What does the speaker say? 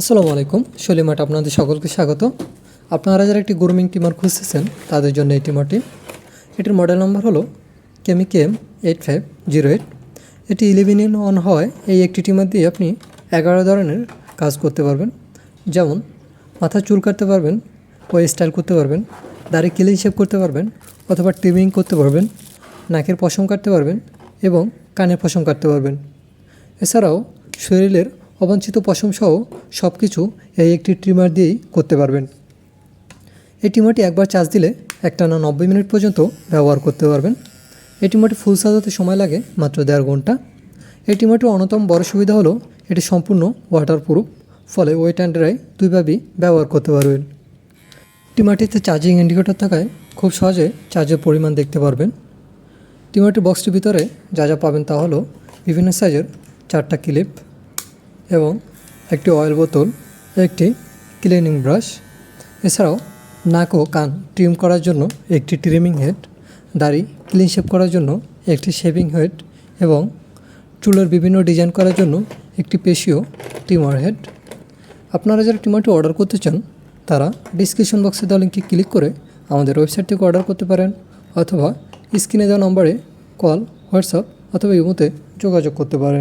আসসালামু আলাইকুম সলিমাট আপনাদের সকলকে স্বাগত। আপনারা যারা একটি গ্রুমিং টিমার খুঁজতেছেন, তাদের জন্য এই টিমারটি। এটির মডেল নাম্বার হলো কেমিকেম এইট ফাইভ জিরো এইট এটি ইলেভেন ইন অন হয়, এই একটি টিমার দিয়ে আপনি এগারো ধরনের কাজ করতে পারবেন। যেমন, মাথা চুল কাটতে পারবেন ওয়ে স্টাইল করতে পারবেন, দাড়ি ক্লিন শেপ করতে পারবেন, অথবা ট্রিমিং করতে পারবেন, নাকের পশম কাটতে পারবেন এবং কানের পশম কাটতে পারবেন। এছাড়াও শরীরের অবাঞ্ছিত পশম সহ সব কিছু এই একটি ট্রিমার দিয়েই করতে পারবেন। এই ট্রিমারটি একবার চার্জ দিলে একটানা নব্বই মিনিট পর্যন্ত ব্যবহার করতে পারবেন। এই ট্রিমারটি ফুল সাজাতে সময় লাগে মাত্র দেড় ঘণ্টা। এই ট্রিমারটির অন্যতম বড় সুবিধা হলো এটি সম্পূর্ণ ওয়াটারপ্রুফ ফলে ওয়েট অ্যান্ড ড্রাই দুইভাবেই ব্যবহার করতে পারবেন। টিমারটিতে চার্জিং ইন্ডিকেটর থাকায় খুব সহজে চার্জের পরিমাণ দেখতে পারবেন। টিমারটির বক্সটির ভিতরে যা যা পাবেন তা হলো বিভিন্ন সাইজের চারটা ক্লিপ এবং একটি অয়েল বোতল, একটি ক্লিনিং ব্রাশ এছাড়াও নাক ও কান ট্রিম করার জন্য একটি ট্রিমিং হেড দাড়ি ক্লিন শেপ করার জন্য একটি শেভিং হেড এবং চুলের বিভিন্ন ডিজাইন করার জন্য একটি পেশিও ট্রিমার হেড আপনারা যারা টিমারটি অর্ডার করতে চান, তারা ডিসক্রিপশন বক্সে দেওয়া লিঙ্কে ক্লিক করে আমাদের ওয়েবসাইট থেকে অর্ডার করতে পারেন অথবা স্ক্রিনে দেওয়া নম্বরে কল হোয়াটসঅ্যাপ অথবা ইমোতে যোগাযোগ করতে পারেন।